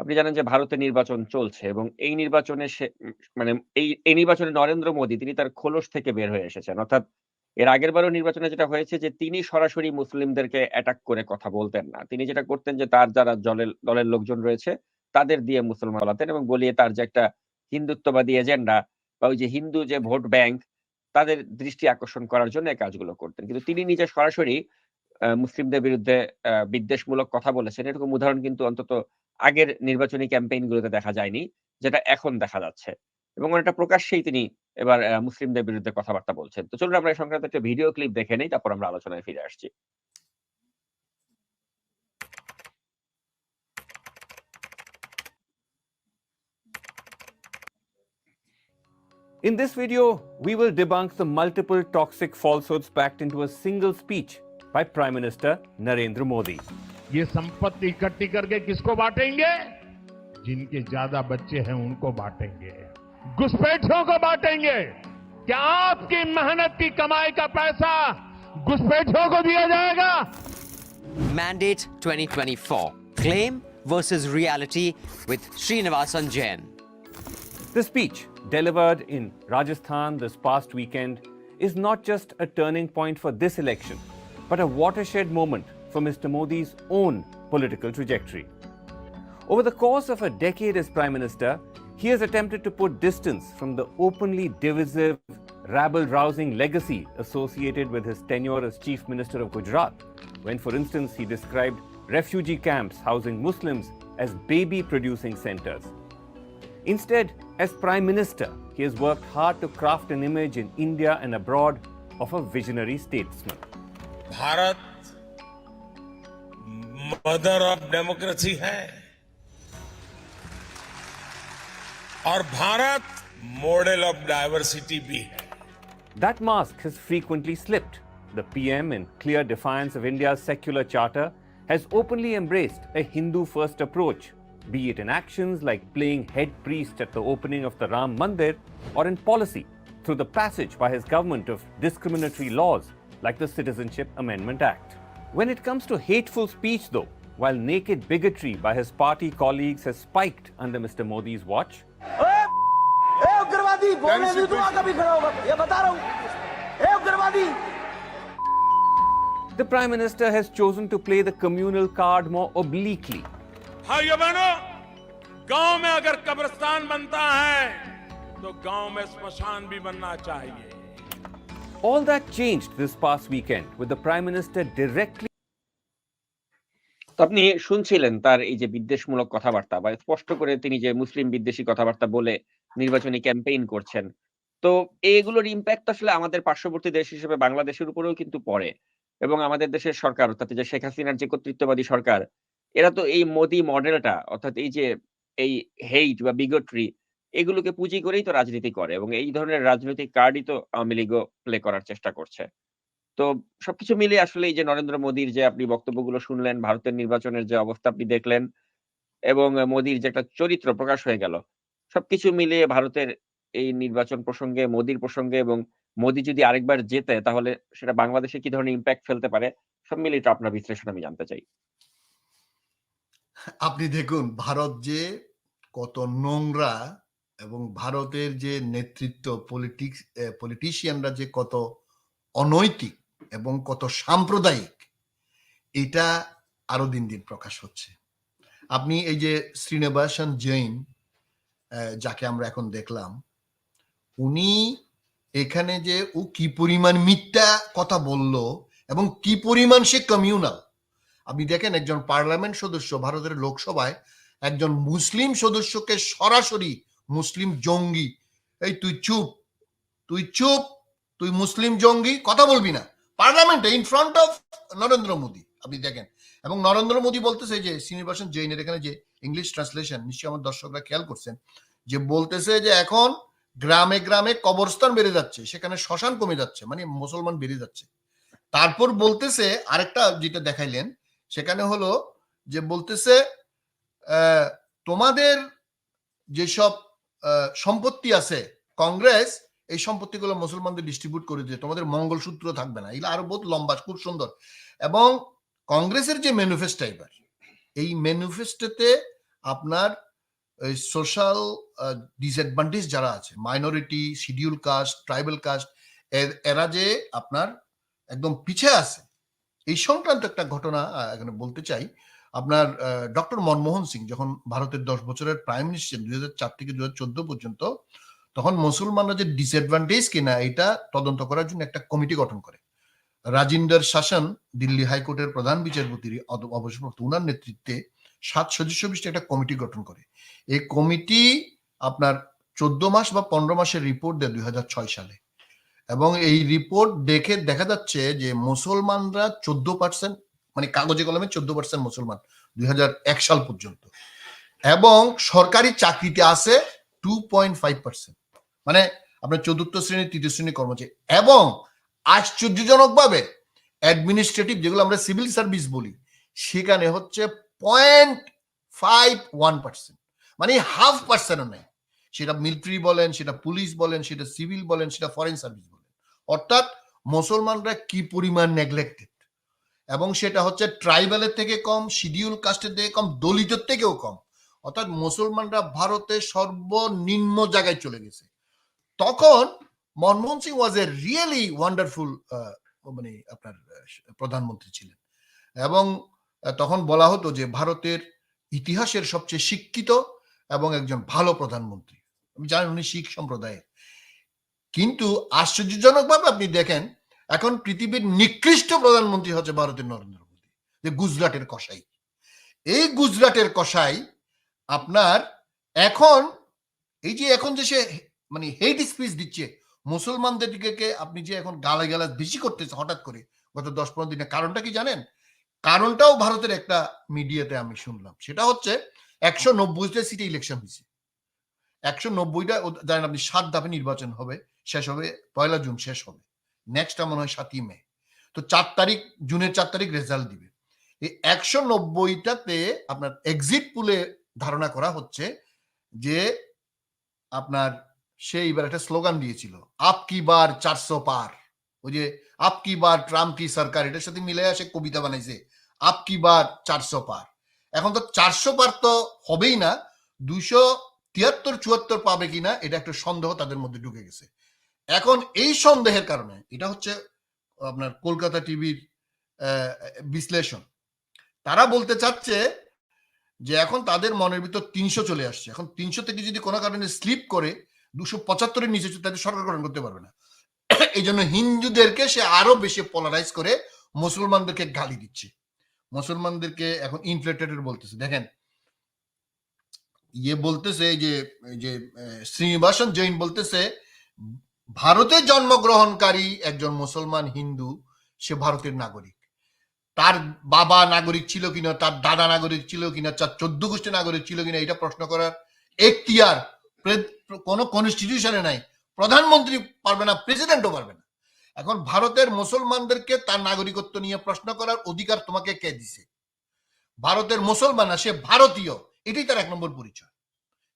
আপনি জানেন যে ভারতে নির্বাচন চলছে এবং এই নির্বাচনে সে মানে এই এই নির্বাচনে নরেন্দ্র মোদী তিনি তার খোলস থেকে বের হয়ে এসেছেন। অর্থাৎ এর আগেরবারও নির্বাচনে যেটা হয়েছে যে তিনি সরাসরি মুসলিমদেরকে অ্যাটাক করে কথা বলতেন না। তিনি যেটা করতেন যে তার যারা জলের, দলের লোকজন রয়েছে তাদের দিয়ে মুসলমান বলাতেন এবং বলিয়ে তার যে একটা হিন্দুত্ববাদী এজেন্ডা বা ওই যে হিন্দু যে ভোট ব্যাংক তাদের দৃষ্টি আকর্ষণ করার জন্য এই কাজগুলো করতেন। কিন্তু তিনি নিজে সরাসরি মুসলিমদের বিরুদ্ধে বিদ্বেষমূলক কথা বলেছেন। এরকম উদাহরণ কিন্তু অন্তত আগের নির্বাচনী ক্যাম্পেইন গুলোতে দেখা যায়নি। যেটা এখন দেখা যাচ্ছে। এবং অনেকটা প্রকাশ্যেই তিনি এবার মুসলিমদের বিরুদ্ধে কথাবার্তা বলছেন। তো চলুন আমরা এই সংক্রান্ত একটা ভিডিও ক্লিপ দেখে নেই তারপর আমরা আলোচনায় ফিরে আসছি। In this video, we will debunk the multiple toxic falsehoods packed into a single speech by Prime Minister Narendra Modi. ये संपत्ति इकट्ठी करके किसको बांटेंगे? जिनके ज़्यादा बच्चे हैं उनको बांटेंगे। घुसपैठियों को बांटेंगे। क्या आपकी मेहनत की कमाई का पैसा घुसपैठियों को दिया जाएगा? Mandate 2024 claim versus reality with Srinivasan Jain the speech delivered in Rajasthan this past weekend is not just a turning point for this election but a watershed moment for Mr. Modi's own political trajectory. Over the course of a decade as Prime Minister, he has attempted to put distance from the openly divisive, rabble rousing legacy associated with his tenure as Chief Minister of Gujarat, when, for instance, he described refugee camps housing Muslims as baby producing centers. Instead, as Prime Minister, he has worked hard to craft an image in India and abroad of a visionary statesman. Bharat mother of democracy है और Bharat model of diversity भी है That mask has frequently slipped. The PM, in clear defiance of India's secular charter, has openly embraced a Hindu first approach, be it in actions like playing head priest at the opening of the Ram Mandir or in policy through the passage by his government of discriminatory laws like the Citizenship Amendment Act. When it comes to hateful speech, though, while naked bigotry by his party colleagues has spiked under Mr. Modi's watch, ए उग्रवादी बोलने नहीं दूंगा कभी खड़ा होगा ये बता रहा हूँ ए उग्रवादी the Prime Minister has chosen to play the communal card more obliquely. भाइयों बहनों गांव में अगर कब्रिस्तान बनता है तो गांव में स्मशान भी बनना चाहिए All that changed this past weekend with the Prime Minister directly আপনি শুনছিলেন তার এই যে বিদ্বেষমূলক কথাবার্তা বা স্পষ্ট করে তিনি যে মুসলিম বিদ্বেষী কথাবার্তা বলে নির্বাচনী ক্যাম্পেইন করছেন। তো এগুলোর ইম্প্যাক্ট আসলে আমাদের পার্শ্ববর্তী দেশ হিসেবে বাংলাদেশের উপরেও কিন্তু পড়ে। এবং আমাদের দেশের সরকার অর্থাৎ যে শেখ হাসিনার যে কর্তৃত্ববাদী সরকার, এরা তো এই মোদি মডেলটা অর্থাৎ এই যে এই হেইট বা বিগটরি এগুলোকে পুঁজি করেই তো রাজনীতি করে এবং এই ধরনের রাজনৈতিক কার্ডই তো আওয়ামী লীগও প্লে করার চেষ্টা করছে। তো সবকিছু মিলিয়ে আসলে এই যে নরেন্দ্র মোদীর যে আপনি বক্তব্যগুলো শুনলেন, ভারতের নির্বাচনের যে অবস্থা আপনি দেখলেন এবং মোদীর যে একটা চরিত্র প্রকাশ হয়ে গেল। সবকিছু মিলিয়ে ভারতের এই নির্বাচন প্রসঙ্গে, মোদির প্রসঙ্গে এবং মোদি যদি আরেকবার জেতে তাহলে সেটা বাংলাদেশে কি ধরনের ইম্প্যাক্ট ফেলতে পারে? সব মিলিয়ে আপনার বিশ্লেষণ আমি জানতে চাই। আপনি দেখুন ভারত যে কত নোংরা এবং ভারতের যে নেতৃত্ব পলিটিক্স পলিটিশিয়ানরা যে কত অনৈতিক এবং কত সাম্প্রদায়িক, এটা আরও দিন দিন প্রকাশ হচ্ছে। আপনি এই যে শ্রীনিবাসন জৈন যাকে আমরা এখন দেখলাম, উনি এখানে যে ও কি পরিমাণ মিথ্যা কথা বলল এবং কি পরিমাণ সে কমিউনাল আপনি দেখেন একজন পার্লামেন্ট সদস্য ভারতের লোকসভায় একজন মুসলিম সদস্যকে সরাসরি মুসলিম জঙ্গি। এই তুই চুপ তুই চুপ, তুই মুসলিম জঙ্গি, কথা বলবি না। পার্লামেন্টে in front of Narendra Modi, আপনি দেখেন। এবং নরেন্দ্র মোদী বলতেছে যে, শ্রীনিবাসন জৈনের এখানে যে ইংলিশ ট্রান্সলেশন নিশ্চয়ই আমার দর্শকরা খেয়াল করছেন, যে বলতেছে যে এখন গ্রামে গ্রামে কবরস্থান বেড়ে যাচ্ছে, সেখানে শ্মশান কমে যাচ্ছে মানে মুসলমান বেড়ে যাচ্ছে। তারপর বলতেছে, আরেকটা যেটা দেখাইলেন, সেখানে হলো যে বলতেছে তোমাদের যেসব সম্পত্তি আছে। কংগ্রেস এই সম্পত্তিগুলো মুসলমানদের ডিস্ট্রিবিউট করে দিয়ে তোমাদের মঙ্গলসূত্র থাকবে না। এগুলো আরও বহুত লম্বা, খুব সুন্দর। এবং কংগ্রেসের যে ম্যানিফেস্টো এবার, এই ম্যানিফেস্টোতে আপনার সোশ্যাল ডিসঅ্যাডভান্টেজ যারা আছে minority schedule caste tribal caste এরা যে আপনার একদম পিছে আছে। এই সংক্রান্ত একটা ঘটনা এখানে বলতে চাই আপনার ডক্টর মনমোহন সিং যখন ভারতের দশ বছরের প্রাইম মিনিস্টার দুই হাজার চার থেকে দুই পর্যন্ত, তখন মুসলমানরা যে ডিসঅ্যাডভান্টেজ কিনা এটা তদন্ত করার জন্য একটা কমিটি গঠন করে। রাজিন্দর শাসন দিল্লি হাইকোর্টের প্রধান বিচারপতির অবসরপ্রাপ্ত উনার নেতৃত্বে সাত সদস্য বিশিষ্ট একটা কমিটি গঠন করে। এই কমিটি আপনার চোদ্দ মাস বা পনেরো মাসের রিপোর্ট দেয় দুই হাজার ছয় সালে। এবং এই রিপোর্ট দেখে দেখা যাচ্ছে যে মুসলমানরা চোদ্দ পার্সেন্ট মানে কাগজে কলমে চোদ্দ পার্সেন্ট মুসলমান, দুই হাজার এক সাল পর্যন্ত। এবং সরকারি চাকরিতে আছে টু পয়েন্ট ফাইভ পার্সেন্ট মানে আপনার চতুর্থ শ্রেণি, তৃতীয় শ্রেণি কর্মচারী। এবং আশ্চর্যজনকভাবে অ্যাডমিনিস্ট্রেটিভ যেগুলো আমরা সিভিল সার্ভিস বলি, সেখানে হচ্ছে পয়েন্ট ফাইভ ওয়ান পার্সেন্ট মানে হাফ পার্সেন্টও নেই। সেটা মিলিটারি বলেন, সেটা পুলিশ বলেন, সেটা সিভিল বলেন, সেটা ফরেন সার্ভিস বলেন। অর্থাৎ মুসলমানরা কি পরিমাণ নেগলেক্টেড এবং সেটা হচ্ছে ট্রাইবালের থেকে কম, শিডিউল কাস্টের থেকে কম, দলিতের থেকেও কম। অর্থাৎ মুসলমানরা ভারতে সর্বনিম্ন জায়গায় চলে গেছে। তখন Manmohan Singh was a really wonderful মানে আপনার প্রধানমন্ত্রী ছিলেন। এবং তখন বলা হতো যে ভারতের ইতিহাসের সবচেয়ে শিক্ষিত এবং একজন ভালো প্রধানমন্ত্রী। আমি জানি উনি শিখ সম্প্রদায়ের। কিন্তু আশ্চর্যজনকভাবে আপনি দেখেন এখন পৃথিবীর নিকৃষ্ট প্রধানমন্ত্রী হচ্ছে ভারতের নরেন্দ্র মোদী, যে গুজরাটের কসাই। এই গুজরাটের কসাই আপনার এখন, এই যে এখন যে সে মানে হেট স্পিচ দিচ্ছে, মুসলমানদের দিকে আপনি যে এখন গালা গালা বেশি করতেছে হঠাৎ করে গত দশ পনেরো দিনে, কারণটা কি জানেন? কারণটাও ভারতের একটা মিডিয়াতে আমি শুনলাম। সেটা হচ্ছে একশো নব্বইটা সিটে ইলেকশন হয়েছে। একশো নব্বইটা জানেন আপনি সাত ধাপে নির্বাচন হবে, শেষ হবে, পয়লা জুন শেষ হবে। নেক্সট মনে হয় সাতই মে। তো চার তারিখ, জুনের চার তারিখ রেজাল্ট দিবে। এই একশো নব্বইটাতে আপনার এক্সিট পুলে ধারণা করা হচ্ছে যে আপনার সে এবার একটা স্লোগান দিয়েছিল, আপ কি বার চারশো পার। ওই যে, আপ কি বার ট্রাম্প কি সরকার? এটার সাথে মিলে আসে, কবিতা বানাইছে, আপ কি বার চারশো পার। এখন তো চারশো পার তো হবেই না, দুইশো তিয়াত্তর, চুয়াত্তর পাবে কিনা, এটা একটা সন্দেহ তাদের মধ্যে ঢুকে গেছে। এখন এই সন্দেহের কারণে, এটা হচ্ছে, আপনার কলকাতা টিভির বিশ্লেষণ। তারা বলতে চাচ্ছে যে এখন তাদের মনের ভিতর তিনশো চলে আসছে। এখন তিনশো থেকে যদি কোনো কারণে স্লিপ করে, দুশো পঁচাত্তরের নিচে তাদের সরকার গঠন করতে পারবে না। এই জন্য হিন্দুদেরকে সে আরও বেশি পোলারাইজ করে মুসলমানদেরকে গালি দিচ্ছে। মুসলমানদেরকে এখন ইনফ্লেটেড বলতেছে। দেখেন ইয়ে বলতেছে যে যে শ্রীনিবাসন জৈন বলতেছে ভারতে জন্মগ্রহণকারী একজন মুসলমান হিন্দু, সে ভারতের নাগরিক। তার বাবা নাগরিক ছিল কিনা, তার দাদা নাগরিক ছিল কিনা, তার চোদ্দ গোষ্ঠী নাগরিক ছিল কিনা, এটা প্রশ্ন করার এখতিয়ার কোনো কনস্টিটিউশনে নাই। প্রধানমন্ত্রী পারবে না প্রেসিডেন্টও পারবে না। এখন ভারতের মুসলমানদেরকে তার নাগরিকত্ব নিয়ে প্রশ্ন করার অধিকার তোমাকে কে দিছে? ভারতের মুসলমান না, সে ভারতীয়। এটাই তার এক নম্বর পরিচয়।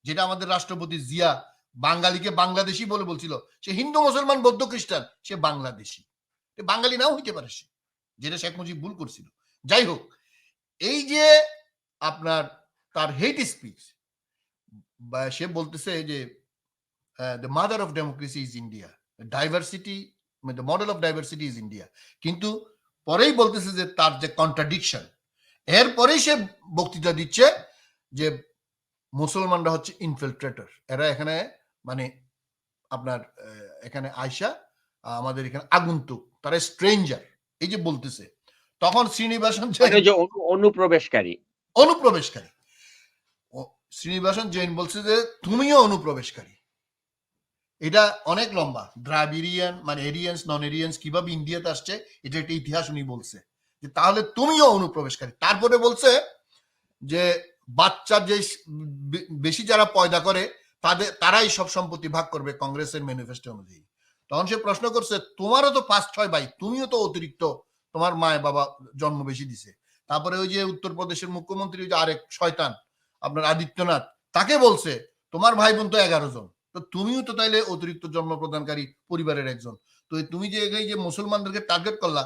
যেটা আমাদের রাষ্ট্রপতি জিয়া বাঙালিকে বাংলাদেশি বলে বলছিল। সে হিন্দু, মুসলমান, বৌদ্ধ, খ্রিস্টান, সে বাংলাদেশি। বাঙালি নাও হইতে পারে সে, যেটা শেখ মুজিব ভুল করছিল। যাই হোক, এই যে আপনার তার হেট স্পিচ সে বলতেছে যে the mother of democracy is India diversity the model of diversity is India কিন্তু পরেই বলতেছে যে তার যে কন্ট্রাডিকশন এরপরেই সে বক্তৃতা দিচ্ছে যে মুসলমানরা হচ্ছে ইনফিল্ট্রেটর এরা এখানে মানে আপনার এখানে আয়সা আমাদের এখানে আগন্তুক তারা স্ট্রেঞ্জার এই যে বলতেছে। তখন শ্রীনিবাসন মানে অনুপ্রবেশকারী। অনুপ্রবেশকারী। শ্রীনিবাসন জৈন বলছে যে তুমিও অনুপ্রবেশকারী। এটা অনেক লম্বা। দ্রাবিড়িয়ান মানে এরিয়ান্স নন এরিয়ান্স কীভাবে ইন্ডিয়াতে আসছে এটা একটা ইতিহাস উনি বলছে। যে তাহলে তুমিও অনুপ্রবেশকারী। তারপরে বলছে যে বাচ্চা যে বেশি যারা পয়দা করে তাদের, তারাই সব সম্পত্তি ভাগ করবে কংগ্রেসের ম্যানিফেস্টো অনুযায়ী। তখন সে প্রশ্ন করছে, তোমারও তো পাঁচ ছয় ভাই, তুমিও তো অতিরিক্ত তোমার মায় বাবা জন্ম বেশি দিছে। তারপরে ওই যে উত্তরপ্রদেশের মুখ্যমন্ত্রী, ওই যে আরেক শয়তান, আপনার আদিত্যনাথ, তাকে বলছে, তোমার ভাই বোন তো এগারো জন, তো তুমিও তো তাইলে অতিরিক্ত জন্ম প্রদানকারী পরিবারের একজন। তো তুমি যে এই যে মুসলমানদেরকে টার্গেট করলা,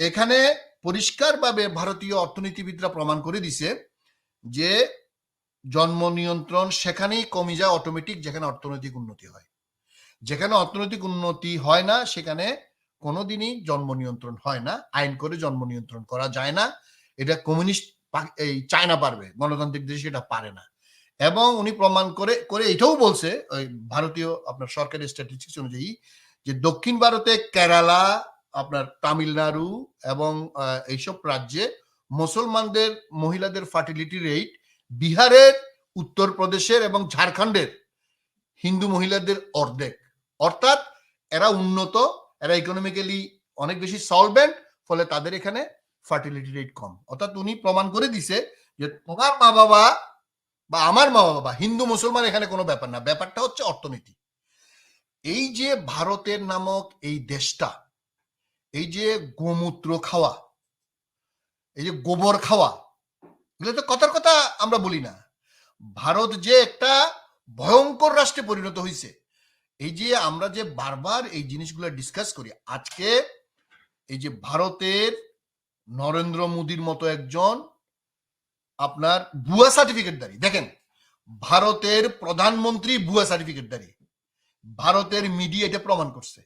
এখানে পরিষ্কারভাবে ভারতীয় অর্থনীতিবিদরা প্রমাণ করে দিছে যে জন্ম নিয়ন্ত্রণ সেখানেই কমে যায় অটোমেটিক যেখানে অর্থনৈতিক উন্নতি হয়। যেখানে অর্থনৈতিক উন্নতি হয় না, সেখানে কোনোদিনই জন্ম নিয়ন্ত্রণ হয় না। আইন করে জন্ম নিয়ন্ত্রণ করা যায় না। এটা কমিউনিস্ট এই চায়না পারবে, গণতান্ত্রিক দেশে এটা পারে না। এবং উনি প্রমাণ করে করে এটাও বলছে, ওই ভারতীয় আপনার সরকারি স্ট্যাটিস্টিক্স অনুযায়ী যে দক্ষিণ ভারতে কেরালা, আপনার তামিলনাড়ু এবং এইসব রাজ্যে মুসলমানদের, মহিলাদের ফার্টিলিটি রেট বিহারের, উত্তরপ্রদেশের এবং ঝাড়খণ্ডের হিন্দু মহিলাদের অর্ধেক। অর্থাৎ এরা উন্নত, এরা ইকোনমিক্যালি অনেক বেশি সলভেন্ট ফলে তাদের এখানে ফার্টিলিটি রেট কম। অর্থাৎ উনি প্রমাণ করে দিছে যে তোমার মা বাবা বা আমার মা বাবা হিন্দু মুসলমান এখানে কোনো ব্যাপার না, ব্যাপারটা হচ্ছে অর্থনীতি। এই যে ভারতের নামক এই দেশটা, এই যে গোমূত্র খাওয়া, এই যে গোবর খাওয়া এগুলো তো কথার কথা আমরা বলি না। ভারত যে একটা ভয়ঙ্কর রাষ্ট্রে পরিণত হয়েছে এই যে আমরা যে বারবার এই জিনিসগুলো ডিসকাস করি, আজকে এই যে ভারতের নরেন্দ্র মোদীর মতো একজন আপনার ভুয়া সার্টিফিকেট সার্টিফিকেটদারি দেখেন, ভারতের প্রধানমন্ত্রী ভুয়া সার্টিফিকেট সার্টিফিকেটদারি ভারতের মিডিয়া এটা প্রমাণ করছে।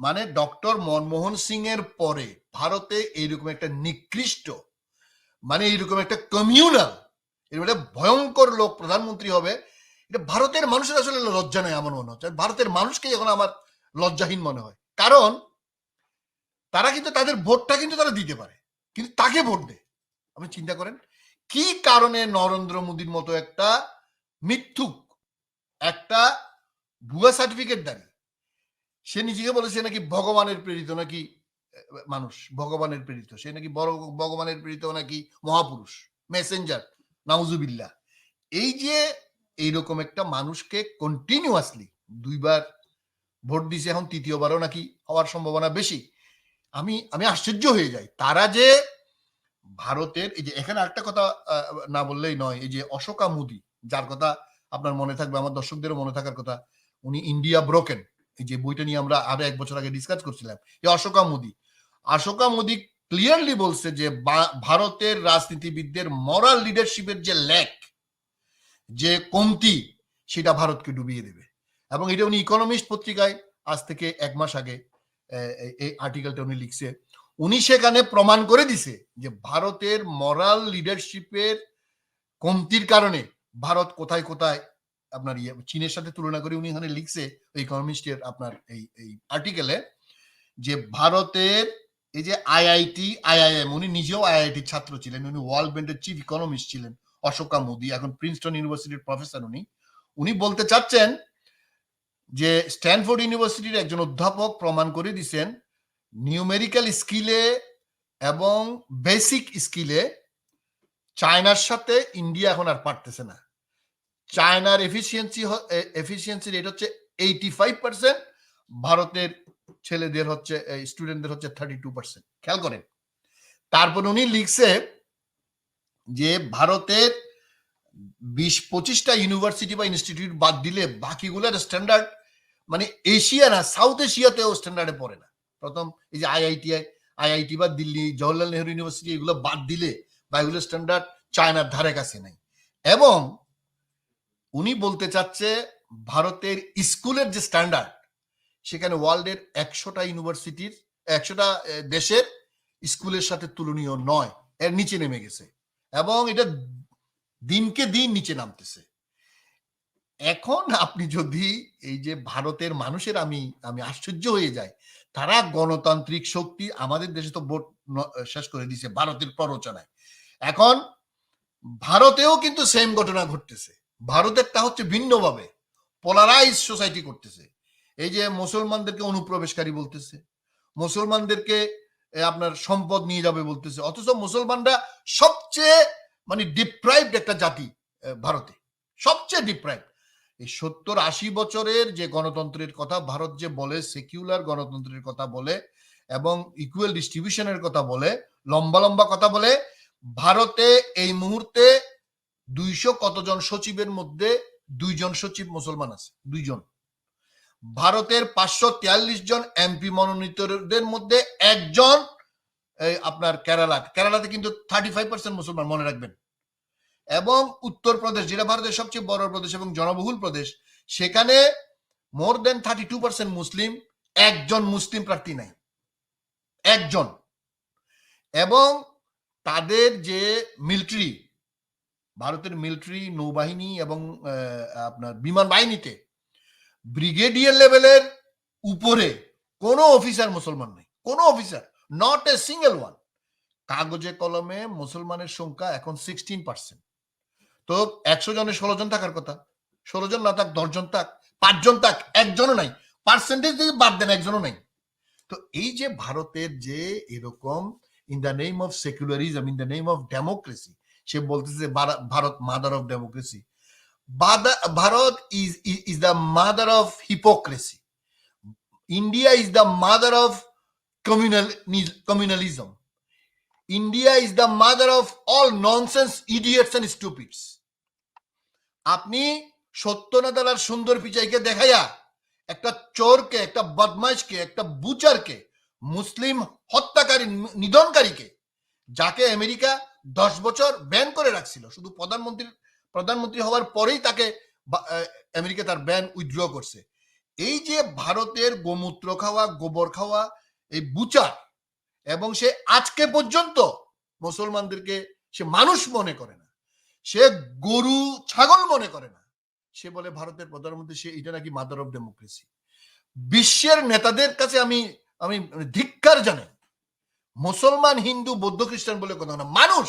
মানে ডক্টর মনমোহন সিং এর পরে ভারতে এইরকম একটা নিকৃষ্ট মানে এইরকম একটা কমিউনাল এরকম একটা ভয়ঙ্কর লোক, প্রধানমন্ত্রী হবে। এটা ভারতের মানুষের আসলে লজ্জা নেই আমার মনে হচ্ছে। ভারতের মানুষকে এখন আমার লজ্জাহীন মনে হয়। কারণ তারা কিন্তু তাদের ভোটটা কিন্তু তারা দিতে পারে। কিন্তু তাকে ভোট দেয়। আপনি চিন্তা করেন, কি কারণে নরেন্দ্র মোদীর মতো একটা মিথ্যুক, একটা ভুয়া সার্টিফিকেট দাঁড়ি সে নিজেকে বলেছে নাকি ভগবানের প্রেরিত নাকি মানুষ, ভগবানের প্রেরিত। সে নাকি বড় ভগবানের প্রেরিত নাকি মহাপুরুষ মেসেঞ্জার নাউজুবিল্লাহ। এই যে এইরকম একটা মানুষকে কন্টিনিউয়াসলি দুইবার ভোট দিছে এখন তৃতীয়বারও নাকি হওয়ার সম্ভাবনা বেশি। আমি আমি আশ্চর্য হয়ে যাই। তারা যে ভারতের, এই যে এখানে একটা কথা না বললেই নয়, এই যে অশোকা মুদি, যার কথা আপনার মনে থাকবে, আমার দর্শকদেরও মনে থাকার কথা, উনি ইন্ডিয়া ব্রোকেন যে বইটা নিয়ে আমরা আরও এক বছর আগে ডিসকাস করছিলাম, এই অশোকা মোদি। অশোকা মোদি ক্লিয়ারলি বলছে যে ভারতের রাজনীতিবিদদের মরাল লিডারশিপের যে ল্যাক যে কমতি, সেটা ভারতকে ডুবিয়ে দেবে। এবং এটা উনি ইকোনমিস্ট পত্রিকায়, আজ থেকে এক মাস আগে এই আর্টিকেলটা উনি লিখছে। উনি সেখানে প্রমাণ করে দিছে যে, ভারতের মরাল লিডারশিপের কমতির কারণে ভারত কোথায় কোথায় আপনার ইয়ে চীনের সাথে তুলনা করে উনি এখানে লিখছে ইকোনমিস্টের আপনার এই এই আর্টিকেলে যে ভারতের এই যে আইআইটি আইআইএম উনি নিজেও আইআইটির ছাত্র ছিলেন, উনি ওয়ার্ল্ড ব্যাংকের চিফ ইকোনমিস্ট ছিলেন, অশোকা মোদি এখন প্রিন্সটন ইউনিভার্সিটির প্রফেসর উনি। উনি বলতে চাচ্ছেন যে স্ট্যানফোর্ড ইউনিভার্সিটির একজন অধ্যাপক প্রমাণ করে দিছেন নিউমেরিক্যাল স্কিলে এবং বেসিক স্কিলে চায়নার সাথে ইন্ডিয়া এখন আর পারতেছে না। চায়নার এফিসিয়েন্সি এফিসিয়েন্সি রেট হচ্ছে এইটি ফাইভ পার্সেন্ট ভারতের ছেলেদের হচ্ছে স্টুডেন্টদের হচ্ছে থার্টি টু পার্সেন্ট খেয়াল করেন। তারপর উনি লিখছে যে ভারতের বিশ, পঁচিশটা ইউনিভার্সিটি বা ইনস্টিটিউট বাদ দিলে বাকিগুলোর স্ট্যান্ডার্ড মানে এশিয়া না সাউথ এশিয়াতেও স্ট্যান্ডার্ডে পড়ে না। প্রথম এই যে আইআইটি আইআইটি বা দিল্লি জওয়াহরলাল নেহরু ইউনিভার্সিটি এগুলো বাদ দিলে বা এগুলো স্ট্যান্ডার্ড চায়নার ধারে কাছে নাই। এবং উনি বলতে চাচ্ছে ভারতের স্কুলের যে স্ট্যান্ডার্ড সেখানে ওয়ার্ল্ডের একশোটা ইউনিভার্সিটির একশোটা দেশের স্কুলের সাথে তুলনীয় নয়। এর নিচে নেমে গেছে এবং এটা দিনকে দিন নিচে নামতেছে। এখন আপনি যদি এই যে ভারতের মানুষের, আমি আমি আশ্চর্য হয়ে যাই, তারা গণতান্ত্রিক শক্তি আমাদের দেশে তো ভোট শেষ করে দিছে ভারতের প্ররোচনায়। এখন ভারতেও কিন্তু সেম ঘটনা ঘটতেছে। ভারতেরটা হচ্ছে ভিন্নভাবে পোলারাইজ সোসাইটি করতেছে। এই যে মুসলমানদেরকে অনুপ্রবেশকারী বলতেছে, মুসলমানদেরকে আপনার সম্পদ নিয়ে যাবে বলতেছে, অথচ মুসলমানরা সবচেয়ে মানে ডিপ্রাইভড একটা জাতি ভারতে। সবচেয়ে ডিপ্রাইভড এই সত্তর আশি বছরের যে গণতন্ত্রের কথা, ভারত যে বলে সেকিউলার গণতন্ত্রের কথা বলে, এবং ইকুয়াল ডিস্ট্রিবিউশনের কথা বলে, লম্বা লম্বা কথা বলে, ভারতে এই মুহূর্তে দুইশো কতজন সচিবের মধ্যে দুইজন সচিব মুসলমান আছে? দুইজন। ভারতের পাঁচশো তিয়াল্লিশ জন এমপি মনোনীতদের মধ্যে একজন এই আপনার কেরালা কেরালাতে কিন্তু থার্টি ফাইভ পার্সেন্ট মুসলমান, মনে রাখবেন। এবং উত্তরপ্রদেশ, যেটা ভারতের সবচেয়ে বড় প্রদেশ এবং জনবহুল প্রদেশ, সেখানে more than thirty two percent Muslim, একজন মুসলিম প্রার্থী নাই। একজন। এবং তাদের যে মিলিটারি ভারতের মিলিটারি নৌবাহিনী এবং আপনার বিমান বাহিনীতে ব্রিগেডিয়ার লেভেলের উপরে কোনো অফিসার মুসলমান নেই। কোনো officer not a single one কাগজে কলমে মুসলমানের সংখ্যা এখন সিক্সটিন পার্সেন্ট তো একশো জনে ষোলো জন থাকার কথা। ষোলো জন না থাক দশজন থাক পাঁচজন থাক, একজনও নাই। পার্সেন্টেজ যদি বাদ দেন, একজনও নাই। তো এই যে ভারতের যে এরকম in the name of secularism in the name of democracy সে বলতেছে Bharat- mother of democracy Bharat is is the mother of hypocrisy India is the mother of communal communalism. India is the mother of all nonsense, idiots and stupids. আপনি সত্যনাদালার সুন্দর পিচাইকে দেখাইয়া একটা চোরকে একটা বদমাইশকে একটা বুচারকে মুসলিম হত্যাকারী নিধনকারীকে যাকে আমেরিকা দশ বছর ব্যান করে রাখছিল। শুধু প্রধানমন্ত্রী প্রধানমন্ত্রী হওয়ার পরেই তাকে আমেরিকা তার ব্যান উইথড্র করছে। এই যে ভারতের গোমূত্র খাওয়া, গোবর খাওয়া, এই বুচার এবং সে আজকে পর্যন্ত মুসলমানদেরকে সে মানুষ মনে করে না, সে গরু, ছাগল মনে করে না, সে বলে ভারতের প্রধানমন্ত্রী, সে এটা নাকি মাদার অফ ডেমোক্রেসি বিশ্বের নেতাদের কাছে আমি আমি ধিক্কার জানাই মুসলমান, হিন্দু, বৌদ্ধ, খ্রিস্টান বলে কথা না, মানুষ।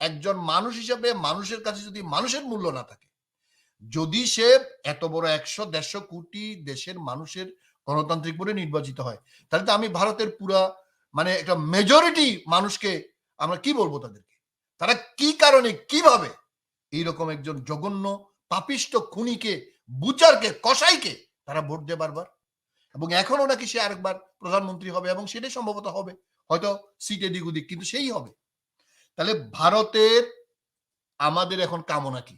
একজন মানুষ হিসাবে মানুষের কাছে যদি মানুষের মূল্য না থাকে, যদি সে এত বড় একশো, দেড়শো কোটি দেশের মানুষের গণতান্ত্রিক বলে নির্বাচিত হয়, তাহলে তো আমি ভারতের পুরা মানে একটা মেজরিটি মানুষকে আমরা কি বলব তাদেরকে? তারা কি কারণে, কীভাবে এইরকম একজন জঘন্য, পাপিষ্ট খুনিকে, বুচারকে, কসাইকে তারা ভোট দেয় বারবার? এবং এখনও নাকি সে আরেকবার প্রধানমন্ত্রী হবে এবং সেটাই সম্ভবত হবে। হয়তো সিট এদিক ওদিক, কিন্তু সেই হবে। তাহলে ভারতের আমাদের এখন কামনা কি?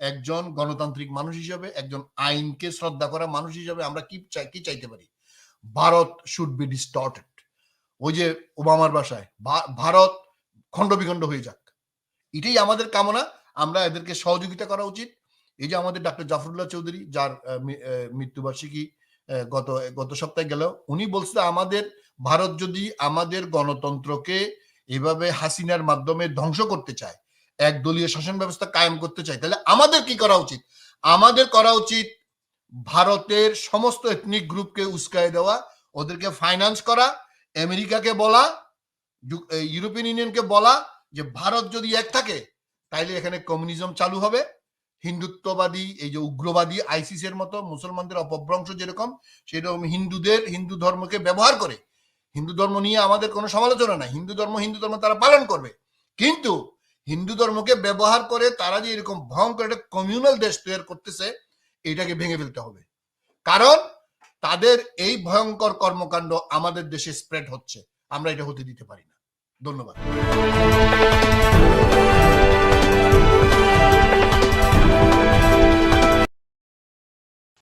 একজন গণতান্ত্রিক মানুষ হিসেবে, একজন আইনকে শ্রদ্ধা করা মানুষ হিসেবে আমরা কি চাই, কি চাইতে পারি? ভারত শুড বি ডিস্টর্টেড ওই যে ওবামার বাসায় ভারত খণ্ড বিখণ্ড হয়ে যাক। এটাই আমাদের কামনা, আমরা এদেরকে সহযোগিতা করা উচিত। এই যে আমাদের ডাক্তার জাফরুল্লাহ চৌধুরী, যার মৃত্যুবার্ষিকী গত গত সপ্তাহে গেল, উনি বলছে আমাদের ভারত যদি আমাদের গণতন্ত্রকে এভাবে হাসিনার মাধ্যমে ধ্বংস করতে চায়, একদলীয় শাসন ব্যবস্থা কায়েম করতে চায়, তাহলে আমাদের কি করা উচিত? আমাদের করা উচিত ভারতের সমস্ত এথনিক গ্রুপকে উস্কায় দেওয়া, ওদেরকে ফাইন্যান্স করা, আমেরিকাকে বলা ইউরোপিয়ান ইউনিয়নকে বলা যে ভারত যদি এক থাকে, তাইলে এখানে কমিউনিজম চালু হবে। হিন্দুত্ববাদী, এই যে উগ্রবাদী আইসিসের মতো মুসলমানদের অপভ্রংশ যেরকম, সেরকম হিন্দুদের, হিন্দু ধর্মকে ব্যবহার করে হিন্দু ধর্ম নিয়ে আমাদের কোনো সমালোচনা নাই। হিন্দু ধর্ম হিন্দু ধর্ম তারা পালন করবে। কিন্তু হিন্দু ধর্মকে ব্যবহার করে তারা যে এরকম ভয়ঙ্কর একটা কমিউনাল দেশ তৈরি করতেছে, এটাকে ভেঙে ফেলতে হবে। কারণ তাদের এই ভয়ঙ্কর কর্মকাণ্ড আমাদের দেশে স্প্রেড হচ্ছে। আমরা এটা হতে দিতে পারি না। ধন্যবাদ।